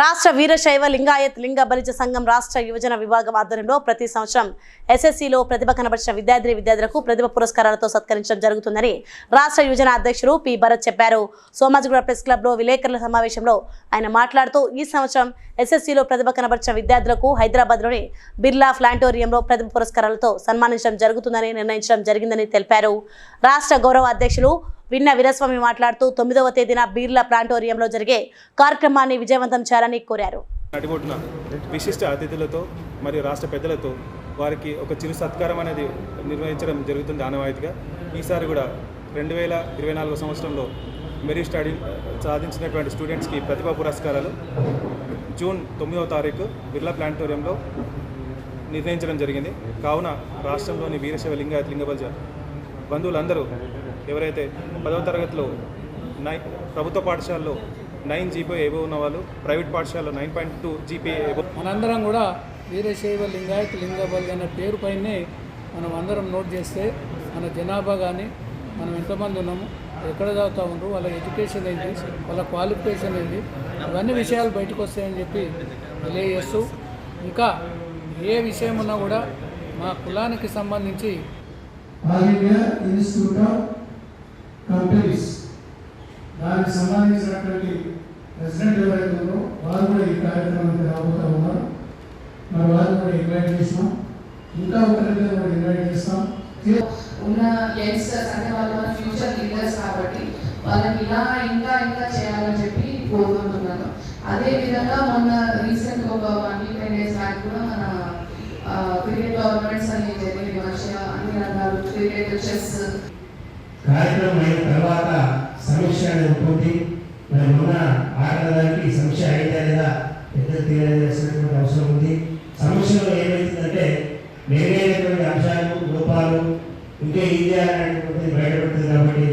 రాష్ట్ర వీరశైవ లింగాయత్ లింగ బలిజ సంఘం రాష్ట్ర యువజన విభాగం ఆధ్వర్యంలో ప్రతి సంవత్సరం ఎస్ఎస్సిలో ప్రతిభ కనబరిచిన విద్యార్థి విద్యార్థులకు ప్రతిభ పురస్కారాలతో సత్కరించడం జరుగుతుందని రాష్ట్ర యువజన అధ్యక్షుడు పి. భరత్ చెప్పారు. సోమాజిగూడ ప్రెస్ క్లబ్లో విలేకరుల సమావేశంలో ఆయన మాట్లాడుతూ ఈ సంవత్సరం ఎస్ఎస్సిలో ప్రతిభ కనబరిచిన విద్యార్థులకు హైదరాబాద్లోని బిర్లా ఫ్లాంటోరియంలో ప్రతిభ పురస్కారాలతో సన్మానించడం జరుగుతుందని నిర్ణయించడం జరిగిందని తెలిపారు. రాష్ట్ర గౌరవ అధ్యక్షులు విన్న వీరస్వామి మాట్లాడుతూ తొమ్మిదవ తేదీన బీర్లా ప్లాంటోరియంలో జరిగే కార్యక్రమాన్ని విజయవంతం చేయాలని కోరారు. నడిబొట్టున విశిష్ట అతిథులతో మరియు రాష్ట్ర పెద్దలతో వారికి ఒక చిరు సత్కారం అనేది నిర్వహించడం జరుగుతుంది ఆనవాయితీగా. ఈసారి కూడా రెండు వేల ఇరవై నాలుగో సంవత్సరంలో మెరిట్ స్టడీ సాధించినటువంటి స్టూడెంట్స్కి ప్రతిభా పురస్కారాలు జూన్ తొమ్మిదవ తారీఖు బిర్లా ప్లాంటోరియంలో నిర్ణయించడం జరిగింది. కావున రాష్ట్రంలోని వీరశైవ లింగాయత్ లింగబల్జ బంధువులందరూ ఎవరైతే పదవ తరగతిలో నై ప్రభుత్వ పాఠశాలలో నైన్ జీపీ ఏవో ఉన్న వాళ్ళు ప్రైవేట్ పాఠశాలలో నైన్ పాయింట్ టూ జీపీ ఏవో మనందరం కూడా వీరశైవ లింగాయత్ లింగబలి అనే పేరు పైనే మనం అందరం నోట్ చేస్తే మన జనాభా కానీ మనం ఎంతమంది ఉన్నాము ఎక్కడ చదువుతా ఉన్నారు వాళ్ళ ఎడ్యుకేషన్ ఏంటి వాళ్ళ క్వాలిఫికేషన్ ఏంటి ఇవన్నీ విషయాలు బయటకు వస్తాయని చెప్పి తెలియజేస్తూ ఇంకా ఏ విషయం ఉన్నా కూడా మా కులానికి సంబంధించి ఆల్ దానికి సంబంధించినటువంటి ప్రెసిడెంట్ ఎవరైతే ఉన్నారో వారు కూడా ఈ కార్యక్రమానికి రాబోతా ఉన్నారు. మరి వారు కూడా ఇన్వైట్ చేసినాం. ఇంకా ఒకరిని కూడా ఇన్వైట్ చేస్తాం. ఉన్న యంగ్స్టర్స్ అంటే వాళ్ళు మన ఫ్యూచర్ లీడర్స్ కాబట్టి వాళ్ళని ఇలా ఇంకా ఇంకా చేయాలని చెప్పి కోరుకుంటున్నాను. అదే విధంగా మొన్న రీసెంట్ ఒక one week ten days back కూడా మన క్రికెట్ టోర్నమెంట్స్ అనేవి జరిగింది మంచిగా అన్ని రంగాలు క్రికెట్ చెస్ కార్యక్రమం అయిన తర్వాత సమీక్ష అనేది ఉంటుంది మరి మొన్న ఆడడానికి సమీక్ష అయిందా లేదా పెద్ద తెలియజేసినటువంటి అవసరం ఉంది సమీక్షలో ఏమవుతుందంటే మెరుగైనటువంటి అంశాలు లోపాలు ఇంకా ఏం చేయాలనేటువంటిది బయటపడుతుంది కాబట్టి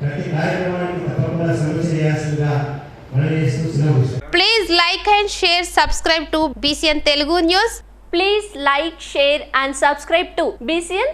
ప్రతి కార్యక్రమానికి తప్పకుండా సమీక్ష చేయాల్సిందిగా మనం చేస్తూ సెలవు ఇస్తున్నాం. Please like and share, subscribe to BCN Telugu News. Please like, share and subscribe to BCN